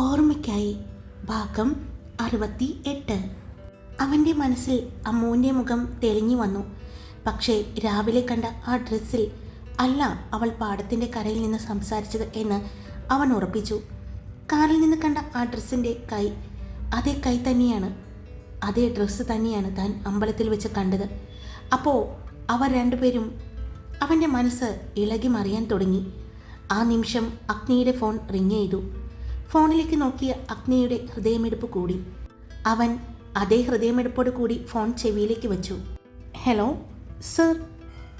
ഓർമ്മയ്ക്കായി. ഭാഗം അറുപത്തി എട്ട് അവന്റെ മനസ്സിൽ അമ്മുവിന്റെ മുഖം തെളിഞ്ഞു വന്നു. പക്ഷേ രാവിലെ കണ്ട ആ ഡ്രസ്സിൽ അല്ല അവൾ പാടത്തിന്റെ കരയിൽ നിന്ന് സംസാരിച്ചത് എന്ന് അവൻ ഉറപ്പിച്ചു. കാറിൽ നിന്ന് കണ്ട ആ ഡ്രസ്സിന്റെ കൈ അതേ കൈ തന്നെയാണ്. അതേ ഡ്രസ്സ് തന്നെയാണ് താൻ അമ്പലത്തിൽ വെച്ച് കണ്ടത്. അപ്പോൾ അവർ രണ്ടുപേരും അവന്റെ മനസ്സ് ഇളകി മറിയാൻ തുടങ്ങി. ആ നിമിഷം അഗ്നിയുടെ ഫോൺ റിങ് ചെയ്തു. ഫോണിലേക്ക് നോക്കിയ അഗ്നിയുടെ ഹൃദയമെടുപ്പ് കൂടി. അവൻ അതേ ഹൃദയമെടുപ്പോട് കൂടി ഫോൺ ചെവിയിലേക്ക് വെച്ചു. Hello sir.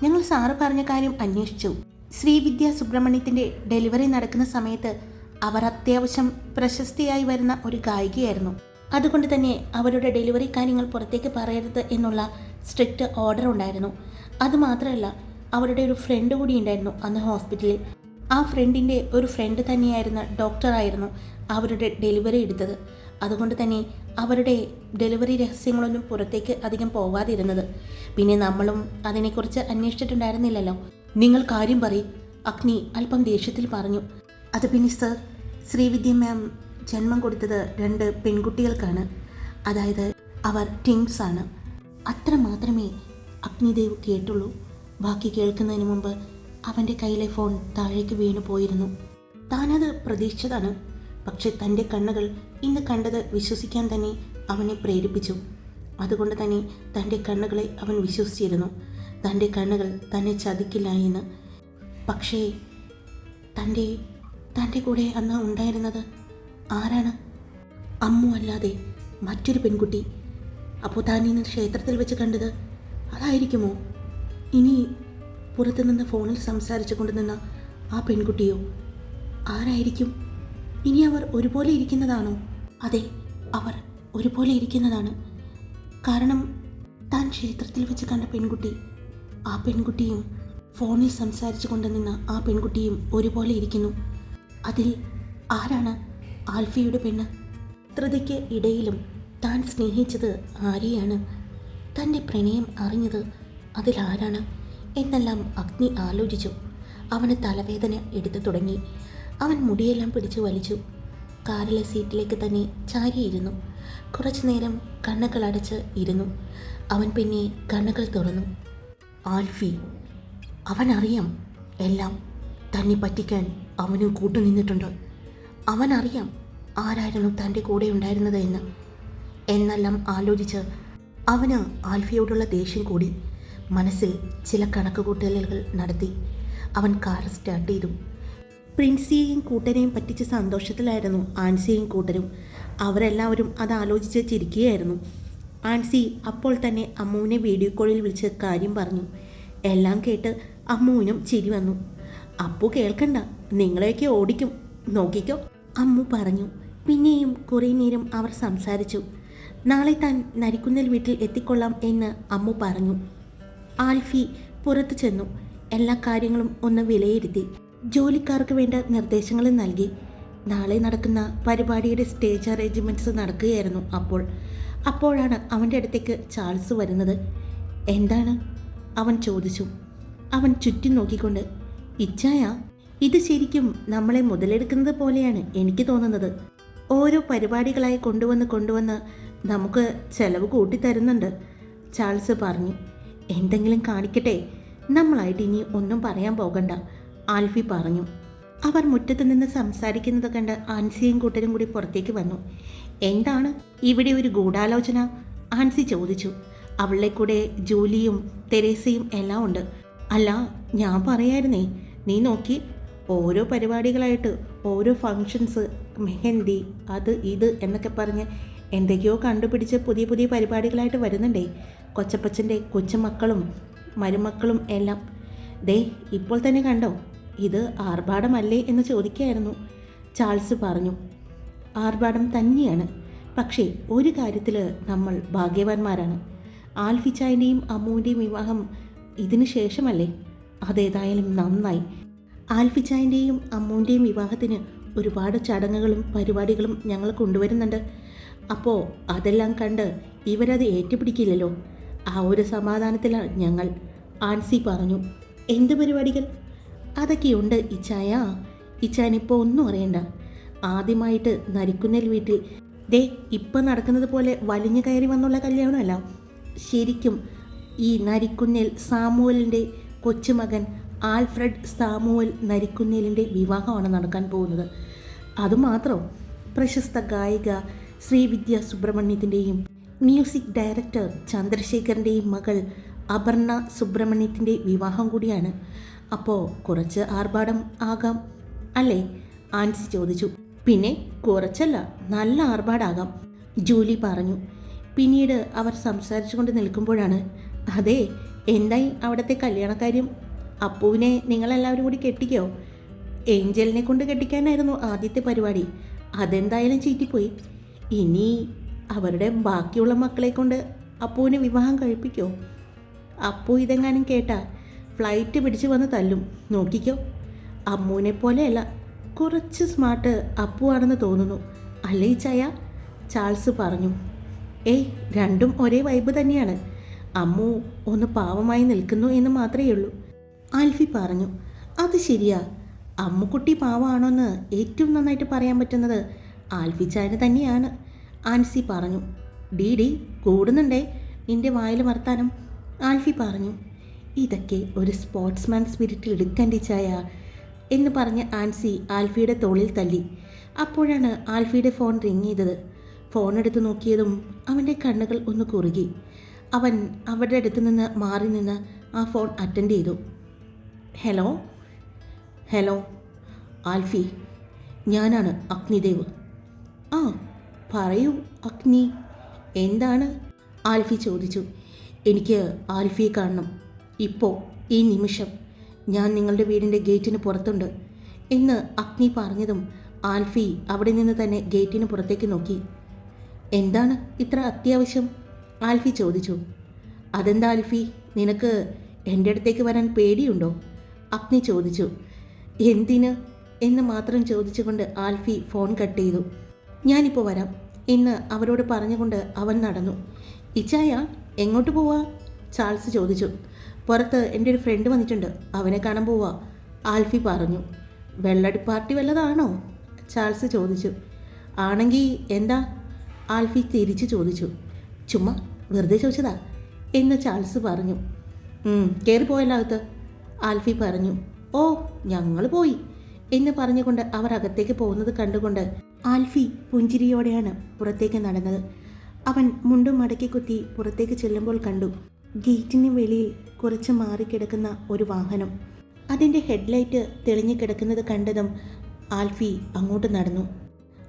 ഞങ്ങൾ സാറ് പറഞ്ഞ കാര്യം അന്വേഷിച്ചു. ശ്രീവിദ്യ സുബ്രഹ്മണ്യത്തിന്റെ ഡെലിവറി നടക്കുന്ന സമയത്ത് അവർ അത്യാവശ്യം പ്രശസ്തിയായി വരുന്ന ഒരു ഗായികയായിരുന്നു. അതുകൊണ്ട് തന്നെ അവരുടെ ഡെലിവറി കാര്യങ്ങൾ പുറത്തേക്ക് പറയരുത് എന്നുള്ള സ്ട്രിക്റ്റ് ഓർഡർ ഉണ്ടായിരുന്നു. അതുമാത്രമല്ല അവരുടെ ഒരു ഫ്രണ്ട് കൂടി ഉണ്ടായിരുന്നു അന്ന് ഹോസ്പിറ്റലിൽ. ആ ഫ്രണ്ടിന്റെ ഒരു ഫ്രണ്ട് തന്നെയായിരുന്ന ഡോക്ടറായിരുന്നു അവരുടെ ഡെലിവറി എടുത്തത്. അതുകൊണ്ട് തന്നെ അവരുടെ ഡെലിവറി രഹസ്യങ്ങളൊന്നും പുറത്തേക്ക് അധികം പോവാതിരുന്നത്. പിന്നെ നമ്മളും അതിനെക്കുറിച്ച് അന്വേഷിച്ചിട്ടുണ്ടായിരുന്നില്ലല്ലോ. നിങ്ങൾ കാര്യം പറയും. അഗ്നി അല്പം ദേഷ്യത്തിൽ പറഞ്ഞു. അത് പിന്നെ സർ ശ്രീവിദ്യ മാം ജന്മം കൊടുത്തത് രണ്ട് പെൺകുട്ടികൾക്കാണ്. അതായത് അവർ ടിങ്സ് ആണ്. അത്ര മാത്രമേ അഗ്നിദേവ് കേട്ടുള്ളൂ. ബാക്കി കേൾക്കുന്നതിന് മുമ്പ് അവന്റെ കയ്യിലെ ഫോൺ താഴേക്ക് വീണു പോയിരുന്നു. താനത് പ്രതീക്ഷിച്ചതാണ്. പക്ഷെ തന്റെ കണ്ണുകൾ ഇന്ന് കണ്ടത് വിശ്വസിക്കാൻ തന്നെ അവനെ പ്രേരിപ്പിച്ചു. അതുകൊണ്ട് തന്നെ തന്റെ കണ്ണുകളെ അവൻ വിശ്വസിച്ചിരുന്നു. തന്റെ കണ്ണുകൾ തന്നെ ചതിക്കില്ല എന്ന്. പക്ഷേ തന്റെ തന്റെ കൂടെ അന്ന് ഉണ്ടായിരുന്നത് ആരാണ്? അമ്മു അല്ലാതെ മറ്റൊരു പെൺകുട്ടി. അപ്പോൾ താൻ ഇന്ന് ക്ഷേത്രത്തിൽ വെച്ച് കണ്ടത് അതായിരിക്കുമോ? ഇനി പുറത്തുനിന്ന് ഫോണിൽ സംസാരിച്ചു കൊണ്ടുനിന്ന ആ പെൺകുട്ടിയോ? ആരായിരിക്കും? ഇനി അവർ ഒരുപോലെ ഇരിക്കുന്നതാണോ? അതെ അവർ ഒരുപോലെ ഇരിക്കുന്നതാണ്. കാരണം താൻ ക്ഷേത്രത്തിൽ വെച്ച് കണ്ട പെൺകുട്ടി ആ പെൺകുട്ടിയും ഫോണിൽ സംസാരിച്ചു കൊണ്ടുനിന്ന ആ പെൺകുട്ടിയും ഒരുപോലെ ഇരിക്കുന്നു. അതിൽ ആരാണ് ആൽഫിയുടെ പെണ്ണ്? ധൃതിക്ക് ഇടയിലും താൻ സ്നേഹിച്ചത് ആരെയാണ്? തന്റെ പ്രണയം അറിഞ്ഞത് അതിലാരാണ് എന്നെല്ലാം അഗ്നി ആലോചിച്ചു. അവന് തലവേദന എടുത്തു തുടങ്ങി. അവൻ മുടിയെല്ലാം പിടിച്ചു വലിച്ചു. കാറിലെ സീറ്റിലേക്ക് തന്നെ ചാരിയിരുന്നു. കുറച്ചു നേരം കണ്ണുകൾ അടച്ച് ഇരുന്നു. അവൻ പിന്നെ കണ്ണുകൾ തുറന്നു. ആൽഫി അവനറിയാം എല്ലാം. തന്നെ പറ്റിക്കാൻ അവനും കൂട്ടുനിന്നിട്ടുണ്ട്. അവനറിയാം ആരായിരുന്നു തന്റെ കൂടെ ഉണ്ടായിരുന്നത് എന്ന്. എന്നെല്ലാം ആലോചിച്ച് അവന് ആൽഫിയോടുള്ള ദേഷ്യം കൂടി. മനസ്സിൽ ചില കണക്കുകൂട്ടലുകൾ നടത്തി. അവൻ കാർ സ്റ്റാർട്ട് ചെയ്തു. പ്രിൻസിയെയും കൂട്ടനെയും പറ്റിച്ച സന്തോഷത്തിലായിരുന്നു ആൻസിയെയും കൂട്ടരും. അവരെല്ലാവരും അത് ആലോചിച്ച് ചിരിക്കുകയായിരുന്നു. ആൻസി അപ്പോൾ തന്നെ അമ്മുവിനെ വീഡിയോ കോളിൽ വിളിച്ച് കാര്യം പറഞ്ഞു. എല്ലാം കേട്ട് അമ്മുവിനും ചിരി വന്നു. അപ്പു കേൾക്കണ്ട നിങ്ങളെയൊക്കെ ഓടിക്കും. നോക്കിക്കോ അമ്മു പറഞ്ഞു. പിന്നെയും കുറേ നേരം അവർ സംസാരിച്ചു. നാളെ താൻ നരിക്കുന്നൽ വീട്ടിൽ എത്തിക്കൊള്ളാം എന്ന് അമ്മു പറഞ്ഞു. ആൽഫി പുറത്തു ചെന്നു. എല്ലാ കാര്യങ്ങളും ഒന്ന് വിലയിരുത്തി. ജോലിക്കാർക്ക് വേണ്ട നിർദ്ദേശങ്ങൾ നൽകി. നാളെ നടക്കുന്ന പരിപാടിയുടെ സ്റ്റേജ് അറേഞ്ച്മെന്റ്സ് നടക്കുകയായിരുന്നു അപ്പോൾ. അപ്പോഴാണ് അവന്റെ അടുത്തേക്ക് ചാൾസ് വരുന്നത്. എന്താണ്? അവൻ ചോദിച്ചു. അവൻ ചുറ്റും നോക്കിക്കൊണ്ട് ഇച്ഛായ ഇത് ശരിക്കും നമ്മളെ മുതലെടുക്കുന്നത് പോലെയാണ് എനിക്ക് തോന്നുന്നത്. ഓരോ പരിപാടികളായി കൊണ്ടുവന്ന് കൊണ്ടുവന്ന് നമുക്ക് ചെലവ് കൂട്ടിത്തരുന്നുണ്ട് ചാൾസ് പറഞ്ഞു. എന്തെങ്കിലും കാണിക്കട്ടെ? നമ്മളായിട്ട് ഇനി ഒന്നും പറയാൻ പോകണ്ട ആൽഫി പറഞ്ഞു. അവർ മുറ്റത്ത് നിന്ന് സംസാരിക്കുന്നത് കണ്ട് ആൻസിയും കൂട്ടരും കൂടി പുറത്തേക്ക് വന്നു. എന്താണ് ഇവിടെ ഒരു ഗൂഢാലോചന? ആൻസി ചോദിച്ചു. അവളെ കൂടെ ജോലിയും തെരേസയും എല്ലാം ഉണ്ട്. അല്ല ഞാൻ പറയായിരുന്നേ നീ നോക്കി. ഓരോ പരിപാടികളായിട്ട് ഓരോ ഫങ്ഷൻസ് മെഹന്തി അത് ഇത് എന്നൊക്കെ പറഞ്ഞ് എന്തൊക്കെയോ കണ്ടുപിടിച്ച് പുതിയ പുതിയ പരിപാടികളായിട്ട് വരുന്നുണ്ടേ. കൊച്ചപ്പച്ചന്റെ കൊച്ചുമക്കളും മരുമക്കളും എല്ലാം ദേ ഇപ്പോൾ തന്നെ കണ്ടോ? ഇത് ആർഭാടമല്ലേ എന്ന് ചോദിക്കായിരുന്നു ചാൾസ് പറഞ്ഞു ആർഭാടം തന്നെയാണ്. പക്ഷേ ഒരു കാര്യത്തിൽ നമ്മൾ ഭാഗ്യവാന്മാരാണ്. ആൽഫിച്ചായന്റെയും അമ്മുവിന്റെയും വിവാഹം ഇതിനു ശേഷമല്ലേ? അതേതായാലും നന്നായി. ആൽഫിച്ചായന്റെയും അമ്മുവിന്റെയും വിവാഹത്തിന് ഒരുപാട് ചടങ്ങുകളും പരിപാടികളും ഞങ്ങൾ കൊണ്ടുവരുന്നുണ്ട്. അപ്പോൾ അതെല്ലാം കണ്ട് ഇവരത് ഏറ്റുപിടിക്കില്ലല്ലോ? ആ ഒരു സമാധാനത്തിലാണ് ഞങ്ങൾ. ആൻസി പറഞ്ഞു എന്ത് പരിപാടികൾ? അതൊക്കെയുണ്ട് ഇച്ചായ. ഇച്ചാനിപ്പോൾ ഒന്നും അറിയണ്ട. ആദ്യമായിട്ട് നരിക്കുന്നൽ വീട്ടിൽ ദേ ഇപ്പം നടക്കുന്നത് പോലെ വലിഞ്ഞു കയറി വന്നുള്ള കല്യാണമല്ല. ശരിക്കും ഈ നരിക്കുന്നേൽ സാമുവലിന്റെ കൊച്ചുമകൻ ആൽഫ്രഡ് സാമുവൽ നരിക്കുന്നേലിന്റെ വിവാഹമാണ് നടക്കാൻ പോകുന്നത്. അതുമാത്രം? പ്രശസ്ത ഗായിക ശ്രീവിദ്യ സുബ്രഹ്മണ്യത്തിന്റെയും മ്യൂസിക് ഡയറക്ടർ ചന്ദ്രശേഖരന്റെയും മകൾ അപർണ സുബ്രഹ്മണ്യത്തിന്റെ വിവാഹം കൂടിയാണ്. അപ്പോൾ കുറച്ച് ആർഭാടം ആകാം. അല്ലേ? ആൻസി ചോദിച്ചു. പിന്നെ കുറച്ചല്ല നല്ല ആർഭാടാകാം. ജൂലി പറഞ്ഞു. പിന്നീട് അവർ സംസാരിച്ചുകൊണ്ട് നിൽക്കുമ്പോഴാണ് അതെ എന്തായി അവിടുത്തെ കല്യാണക്കാര്യം അപ്പുവിനെ നിങ്ങളെല്ലാവരും കൂടി കെട്ടിക്കോ? ഏഞ്ചലിനെ കൊണ്ട് കെട്ടിക്കാനായിരുന്നു ആദ്യത്തെ പരിപാടി. അതെന്തായാലും ചീറ്റിപ്പോയി. ഇനി അവരുടെ ബാക്കിയുള്ള മക്കളെ കൊണ്ട് അപ്പുവിനെ വിവാഹം കഴിപ്പിക്കോ? അപ്പു ഇതെങ്ങാനും കേട്ടാ ഫ്ലൈറ്റ് പിടിച്ച് വന്ന് തല്ലും. നോക്കിക്കോ. അമ്മുവിനെ പോലെയല്ല കുറച്ച് സ്മാർട്ട് അപ്പു ആണെന്ന് തോന്നുന്നു. അല്ലേ ചായ? ചാൾസ് പറഞ്ഞു. ഏയ് രണ്ടും ഒരേ വൈബ് തന്നെയാണ്. അമ്മു ഒന്ന് പാവമായി നിൽക്കുന്നു എന്ന് മാത്രമേ ഉള്ളൂ. ആൽഫി പറഞ്ഞു അത് ശരിയാ. അമ്മുക്കുട്ടി പാവമാണോന്ന് ഏറ്റവും നന്നായിട്ട് പറയാൻ പറ്റുന്നത് ആൽഫി ചായന് തന്നെയാണ്. ആൻസി പറഞ്ഞു. ഡി ഡി കൂടുന്നുണ്ടേ. നിന്റെ വായിൽ വർത്താനം. ആൽഫി പറഞ്ഞു. ഇതൊക്കെ ഒരു സ്പോർട്സ്മാൻ സ്പിരിറ്റിൽ എടുക്കേണ്ടി ചായ എന്ന് പറഞ്ഞ് ആൻസി ആൽഫിയുടെ തോളിൽ തല്ലി. അപ്പോഴാണ് ആൽഫിയുടെ ഫോൺ റിങ് ചെയ്തത്. ഫോൺ എടുത്ത് നോക്കിയതും അവന്റെ കണ്ണുകൾ ഒന്ന് കുറുകി. അവൻ അവരുടെ അടുത്ത് നിന്ന് മാറി നിന്ന് ആ ഫോൺ അറ്റൻഡ് ചെയ്തു. ഹലോ? ഹലോ? ആൽഫി ഞാനാണ് അഗ്നിദേവ്. ആ പറയൂ അഗ്നി. എന്താണ്? ആൽഫി ചോദിച്ചു. എനിക്ക് ആൽഫിയെ കാണണം. ഇപ്പോൾ ഈ നിമിഷം. ഞാൻ നിങ്ങളുടെ വീടിന്റെ ഗേറ്റിന് പുറത്തുണ്ട് എന്ന് അഗ്നി പറഞ്ഞതും ആൽഫി അവിടെ നിന്ന് തന്നെ ഗേറ്റിന് പുറത്തേക്ക് നോക്കി. എന്താണ് ഇത്ര അത്യാവശ്യം? ആൽഫി ചോദിച്ചു. അതെന്താ ആൽഫി? നിനക്ക് എന്റെ അടുത്തേക്ക് വരാൻ പേടിയുണ്ടോ? അഗ്നി ചോദിച്ചു. എന്തിന്? എന്ന് മാത്രം ചോദിച്ചുകൊണ്ട് ആൽഫി ഫോൺ കട്ട് ചെയ്തു. ഞാനിപ്പോൾ വരാം. എന്ന് അവരോട് പറഞ്ഞുകൊണ്ട് അവൻ നടന്നു. ഇച്ചായ എങ്ങോട്ട് പോവാ? ചാൾസ് ചോദിച്ചു. പുറത്ത് എന്റെ ഒരു ഫ്രണ്ട് വന്നിട്ടുണ്ട്. അവനെ കാണാൻ പോവാ. ആൽഫി പറഞ്ഞു. വെള്ളടി പാർട്ടി വല്ലതാണോ? ചാൾസ് ചോദിച്ചു. ആണെങ്കിൽ എന്താ? ആൽഫി തിരിച്ചു ചോദിച്ചു. ചുമ്മാ വെറുതെ ചോദിച്ചതാ എന്ന് ചാൾസ് പറഞ്ഞു. കയറി പോയല്ലാകത്ത് ആൽഫി പറഞ്ഞു. ഓ ഞങ്ങൾ പോയി എന്ന് പറഞ്ഞുകൊണ്ട് അവർ അകത്തേക്ക് പോകുന്നത് കണ്ടുകൊണ്ട് ആൽഫി പുഞ്ചിരിയോടെയാണ് പുറത്തേക്ക് നടന്നത്. അവൻ മുണ്ടും മടക്കി കുത്തി പുറത്തേക്ക് ചെല്ലുമ്പോൾ കണ്ടു ഗേറ്റിന് വെളിയിൽ കുറച്ച് മാറിക്കിടക്കുന്ന ഒരു വാഹനം. അതിന്റെ ഹെഡ്ലൈറ്റ് തെളിഞ്ഞു കിടക്കുന്നത് കണ്ടതും ആൽഫി അങ്ങോട്ട് നടന്നു.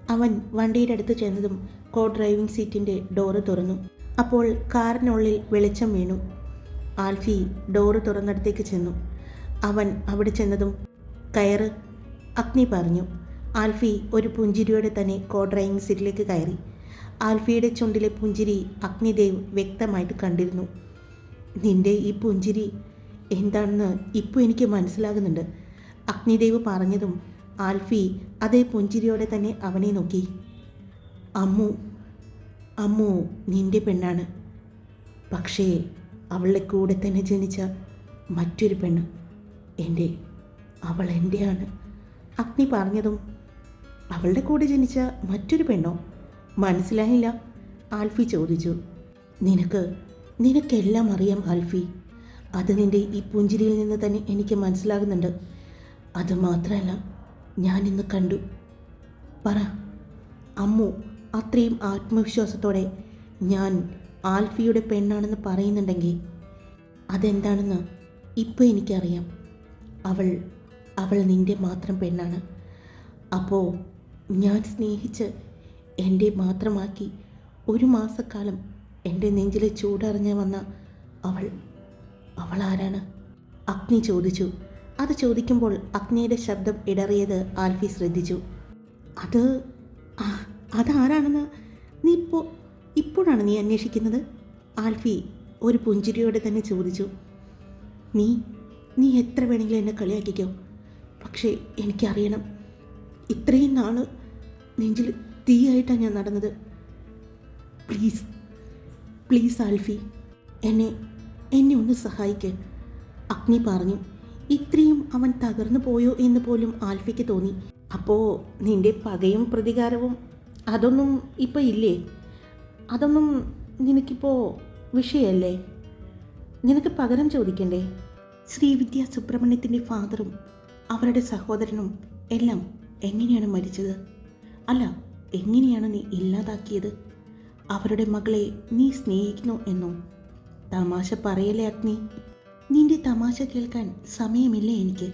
അവൻ വണ്ടിയുടെ അടുത്ത് ചെന്നതും കോ ഡ്രൈവിംഗ് സീറ്റിന്റെ ഡോറ് തുറന്നു. അപ്പോൾ കാറിനുള്ളിൽ വെളിച്ചം വീണു. ആൽഫി ഡോറ് തുറന്നിടത്തേക്ക് ചെന്നു. അവൻ അവിടെ ചെന്നതും കയറ് അഗ്നി പറഞ്ഞു. ആൽഫി ഒരു പുഞ്ചിരിയോടെ തന്നെ കോ ഡ്രൈവിംഗ് സീറ്റിലേക്ക് കയറി. ആൽഫിയുടെ ചുണ്ടിലെ പുഞ്ചിരി അഗ്നിദേവ് വ്യക്തമായിട്ട് കണ്ടിരുന്നു. നിന്റെ ഈ പുഞ്ചിരി എന്താണെന്ന് ഇപ്പോൾ എനിക്ക് മനസ്സിലാകുന്നുണ്ട് അഗ്നിദേവ് പറഞ്ഞതും ആൽഫി അതേ പുഞ്ചിരിയോടെ തന്നെ അവനെ നോക്കി. അമ്മു അമ്മു നിന്റെ പെണ്ണാണ്. പക്ഷേ അവളുടെ കൂടെ തന്നെ ജനിച്ച മറ്റൊരു പെണ്ണ്. എന്റെ അവൾ എന്റെയാണ് അഗ്നി പറഞ്ഞതും അവളുടെ കൂടെ ജനിച്ച മറ്റൊരു പെണ്ണോ? മനസ്സിലായില്ല. ആൽഫി ചോദിച്ചു. നിനക്ക് നിനക്കെല്ലാം അറിയാം ആൽഫി. അത് നിന്റെ ഈ പുഞ്ചിരിയിൽ നിന്ന് തന്നെ എനിക്ക് മനസ്സിലാകുന്നുണ്ട്. അത് മാത്രമല്ല ഞാൻ ഇന്ന് കണ്ടു. പറ. അമ്മു അത്രയും ആത്മവിശ്വാസത്തോടെ ഞാൻ ആൽഫിയുടെ പെണ്ണാണെന്ന് പറയുന്നുണ്ടെങ്കിൽ അതെന്താണെന്ന് ഇപ്പോൾ എനിക്കറിയാം. അവൾ അവൾ നിന്റെ മാത്രം പെണ്ണാണ്. അപ്പോൾ ഞാൻ സ്നേഹിച്ച് എന്റെ മാത്രമാക്കി ഒരു മാസക്കാലം എന്റെ നെഞ്ചിലെ ചൂടറിഞ്ഞ് വന്ന അവൾ അവൾ ആരാണ്? അഗ്നി ചോദിച്ചു. അത് ചോദിക്കുമ്പോൾ അഗ്നിയുടെ ശബ്ദം ഇടറിയത് ആൽഫി ശ്രദ്ധിച്ചു. അത് അതാരാണെന്ന് നീ ഇപ്പോൾ ഇപ്പോഴാണ് നീ അന്വേഷിക്കുന്നത്? ആൽഫി ഒരു പുഞ്ചിരിയോടെ തന്നെ ചോദിച്ചു. നീ നീ എത്ര വേണമെങ്കിലും എന്നെ കളിയാക്കിക്കോ. പക്ഷേ എനിക്കറിയണം ഇത്രയും നാൾ നെഞ്ചിൽ തീയായിട്ടാണ് ഞാൻ നടന്നത്. പ്ലീസ് പ്ലീസ് ആൽഫി എന്നെ എന്നെ ഒന്ന് സഹായിക്ക്. അഗ്നി പറഞ്ഞു ഇത്രയും അവൻ തകർന്നു പോയോ എന്ന് പോലും ആൽഫിക്ക് തോന്നി. അപ്പോൾ നിന്റെ പകയും പ്രതികാരവും അതൊന്നും ഇപ്പം ഇല്ലേ? അതൊന്നും നിനക്കിപ്പോൾ വിഷയമല്ലേ നിനക്ക് പകരം ചോദിക്കണ്ടേ? ശ്രീവിദ്യ സുബ്രഹ്മണ്യത്തിന്റെ ഫാദറും അവരുടെ സഹോദരനും എല്ലാം എങ്ങനെയാണ് മരിച്ചത്? അല്ല എങ്ങനെയാണ് നീ ഇല്ലാതാക്കിയത്? അവരുടെ മകളെ നീ സ്നേഹിക്കുന്നു എന്നോ? തമാശ പറയലേ അഗ്നി? നിന്റെ തമാശ കേൾക്കാൻ സമയമില്ല എനിക്ക്?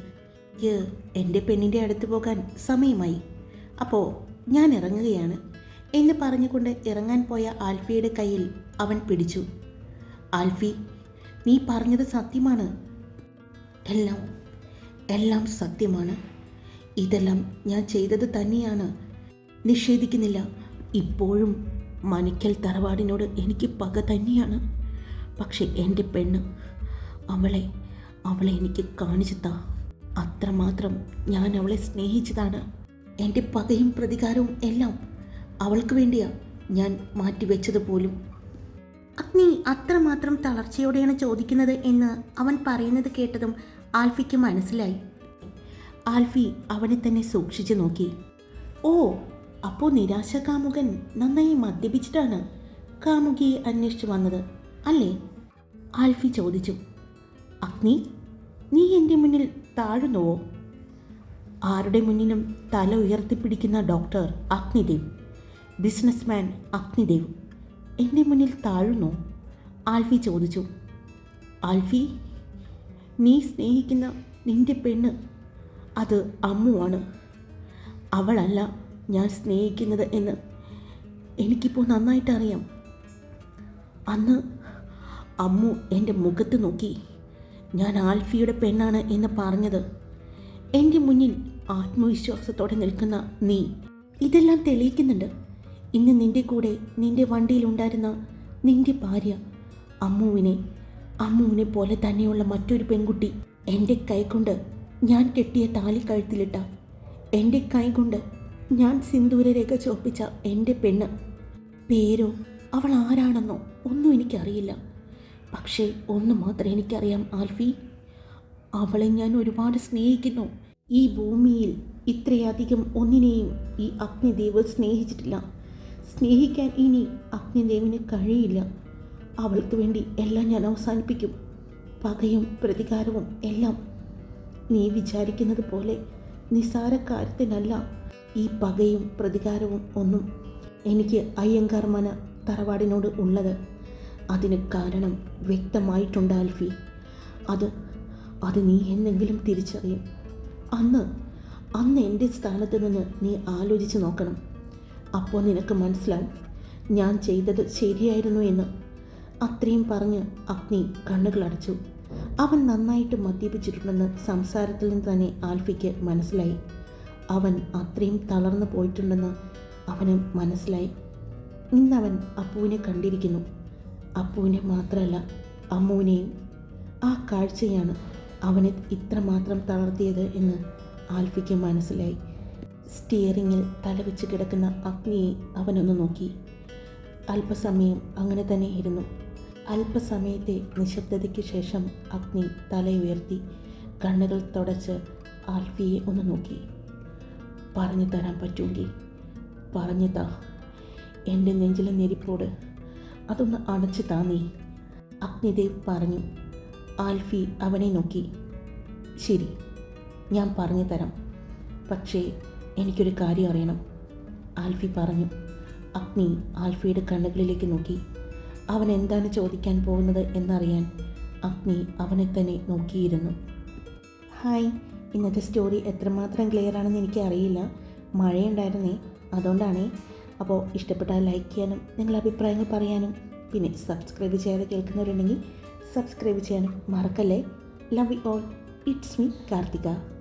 എന്റെ പെണ്ണിന്റെ അടുത്ത് പോകാൻ സമയമായി. അപ്പോൾ ഞാൻ ഇറങ്ങുകയാണ്. എന്ന് പറഞ്ഞുകൊണ്ട് ഇറങ്ങാൻ പോയ ആൽഫിയുടെ കയ്യിൽ അവൻ പിടിച്ചു. ആൽഫി നീ പറഞ്ഞത് സത്യമാണ്. എല്ലാം എല്ലാം സത്യമാണ്. ഇതെല്ലാം ഞാൻ ചെയ്തത് തന്നെയാണ്. നിഷേധിക്കുന്നില്ല. ഇപ്പോഴും മണിക്കൽ തറവാടിനോട് എനിക്ക് പക തന്നെയാണ്. പക്ഷെ എന്റെ പെണ്ണ് അവളെ അവളെ എനിക്ക് കാണിച്ചു താ. അത്രമാത്രം ഞാൻ അവളെ സ്നേഹിച്ചതാണ്. എന്റെ പകയും പ്രതികാരവും എല്ലാം അവൾക്ക് വേണ്ടിയാ ഞാൻ മാറ്റിവെച്ചത് പോലും. അഗ്നി അത്രമാത്രം തളർച്ചയോടെയാണ് ചോദിക്കുന്നത് എന്ന് അവൻ പറയുന്നത് കേട്ടതും ആൽഫിക്ക് മനസ്സിലായി. ആൽഫി അവനെ തന്നെ സൂക്ഷിച്ചു നോക്കി. ഓ അപ്പോൾ നിരാശ കാമുകൻ നന്നായി മദ്യപിച്ചിട്ടാണ് കാമുകിയെ അന്വേഷിച്ചു വന്നത് അല്ലേ? ആൽഫി ചോദിച്ചു. അഗ്നി നീ എന്റെ മുന്നിൽ താഴുന്നുവോ? ആരുടെ മുന്നിലും തല ഉയർത്തിപ്പിടിക്കുന്ന ഡോക്ടർ അഗ്നിദേവ് ബിസിനസ്മാൻ അഗ്നിദേവ് എന്റെ മുന്നിൽ താഴുന്നു ആൽഫി ചോദിച്ചു. ആൽഫി നീ സ്നേഹിക്കുന്ന നിന്റെ പെണ്ണ് അത് അമ്മുവാണ്. അവളല്ല ഞാൻ സ്നേഹിക്കുന്നത് എന്ന് എനിക്കിപ്പോൾ നന്നായിട്ട് അറിയാം അന്ന് അമ്മു എന്റെ മുഖത്ത് നോക്കി. ഞാൻ ആൽഫിയുടെ പെണ്ണാണ് എന്ന് പറഞ്ഞത്. എന്റെ മുന്നിൽ ആത്മവിശ്വാസത്തോടെ നിൽക്കുന്ന നീ. ഇതെല്ലാം തെളിയിക്കുന്നുണ്ട്. ഇന്ന് നിന്റെ കൂടെ നിന്റെ വണ്ടിയിലുണ്ടായിരുന്ന നിന്റെ ഭാര്യ അമ്മുവിനെ അമ്മുവിനെ പോലെ തന്നെയുള്ള മറ്റൊരു പെൺകുട്ടി എന്റെ കൈകൊണ്ട് ഞാൻ കെട്ടിയ താലി കഴുത്തിലിട്ട. എന്റെ കൈകൊണ്ട് ഞാൻ സിന്ദൂരരേഖ ചോപ്പിച്ച എന്റെ പെണ്ണ്. പേരോ അവൾ ആരാണെന്നോ ഒന്നും എനിക്കറിയില്ല. പക്ഷേ ഒന്ന് മാത്രമേ എനിക്കറിയാം ആൽഫി. അവളെ ഞാൻ ഒരുപാട് സ്നേഹിക്കുന്നു. ഈ ഭൂമിയിൽ ഇത്രയധികം ഒന്നിനെയും ഈ അഗ്നിദേവ് സ്നേഹിച്ചിട്ടില്ല. സ്നേഹിക്കാൻ ഇനി അഗ്നിദേവിന് കഴിയില്ല. അവൾക്ക് വേണ്ടി എല്ലാം ഞാൻ അവസാനിപ്പിക്കും. പകയും പ്രതികാരവും എല്ലാം നീ വിചാരിക്കുന്നത് പോലെ നിസാരക്കാര്യത്തിനല്ല ഈ പകയും പ്രതികാരവും ഒന്നും എനിക്ക് അയ്യങ്കാർ മന തറവാടിനോട് ഉള്ളത്. അതിന് കാരണം വ്യക്തമായിട്ടുണ്ട് ആൽഫി. അത് അത് നീ എന്നെങ്കിലും തിരിച്ചറിയും. അന്ന് അന്ന് എന്റെ സ്ഥാനത്ത് നിന്ന് നീ ആലോചിച്ച് നോക്കണം. അപ്പോൾ നിനക്ക് മനസ്സിലാവും ഞാൻ ചെയ്തത് ശരിയായിരുന്നു എന്ന്. അത്രയും പറഞ്ഞ് അഗ്നി കണ്ണുകളടച്ചു. അവൻ നന്നായിട്ട് മദ്യപിച്ചിട്ടുണ്ടെന്ന് സംസാരത്തിൽ നിന്ന് തന്നെ ആൽഫിക്ക് മനസ്സിലായി. അവൻ അത്രയും തളർന്നു പോയിട്ടുണ്ടെന്ന് അവന് മനസ്സിലായി. ഇന്നവൻ അപ്പുവിനെ കണ്ടിരിക്കുന്നു. അപ്പുവിനെ മാത്രമല്ല അമ്മുവിനെയും. ആ കാഴ്ചയാണ് അവനെ ഇത്രമാത്രം തളർത്തിയത് എന്ന് ആൽഫിക്ക് മനസ്സിലായി. സ്റ്റിയറിങ്ങിൽ തലവെച്ച് കിടക്കുന്ന അഗ്നിയെ അവനൊന്ന് നോക്കി. അല്പസമയം അങ്ങനെ തന്നെ ഇരുന്നു. അല്പസമയത്തെ നിശബ്ദതയ്ക്ക് ശേഷം അഗ്നി തലയുയർത്തി കണ്ണുകൾ തുടച്ച് ആൽഫിയെ ഒന്ന് നോക്കി. പറഞ്ഞു തരാൻ പറ്റുമെങ്കിൽ പറഞ്ഞു താ. എന്റെ നെഞ്ചിലെ ഞെരിപ്പോട് അതൊന്ന് അടച്ചു താ നീ. അഗ്നിദേവ് പറഞ്ഞു. ആൽഫി അവനെ നോക്കി. ശരി ഞാൻ പറഞ്ഞു തരാം. പക്ഷേ എനിക്കൊരു കാര്യം അറിയണം ആൽഫി പറഞ്ഞു. അഗ്നി ആൽഫിയുടെ കണ്ണുകളിലേക്ക് നോക്കി. അവൻ എന്താണ് ചോദിക്കാൻ പോകുന്നത് എന്നറിയാൻ അഗ്നി അവനെ തന്നെ നോക്കിയിരുന്നു. ഹായ് ഇന്നത്തെ സ്റ്റോറി എത്രമാത്രം ക്ലിയർ ആണെന്ന് എനിക്ക് അറിയില്ല. മഴയുണ്ടായിരുന്നേ അതുകൊണ്ടാണേ. അപ്പോൾ ഇഷ്ടപ്പെട്ടാൽ ലൈക്ക് ചെയ്യാനും നിങ്ങളുടെ അഭിപ്രായങ്ങൾ പറയാനും പിന്നെ സബ്സ്ക്രൈബ് ചെയ്യാതെ കേൾക്കുന്നവരുണ്ടെങ്കിൽ സബ്സ്ക്രൈബ് ചെയ്യാനും മറക്കല്ലേ. Love you all it's me Karthika.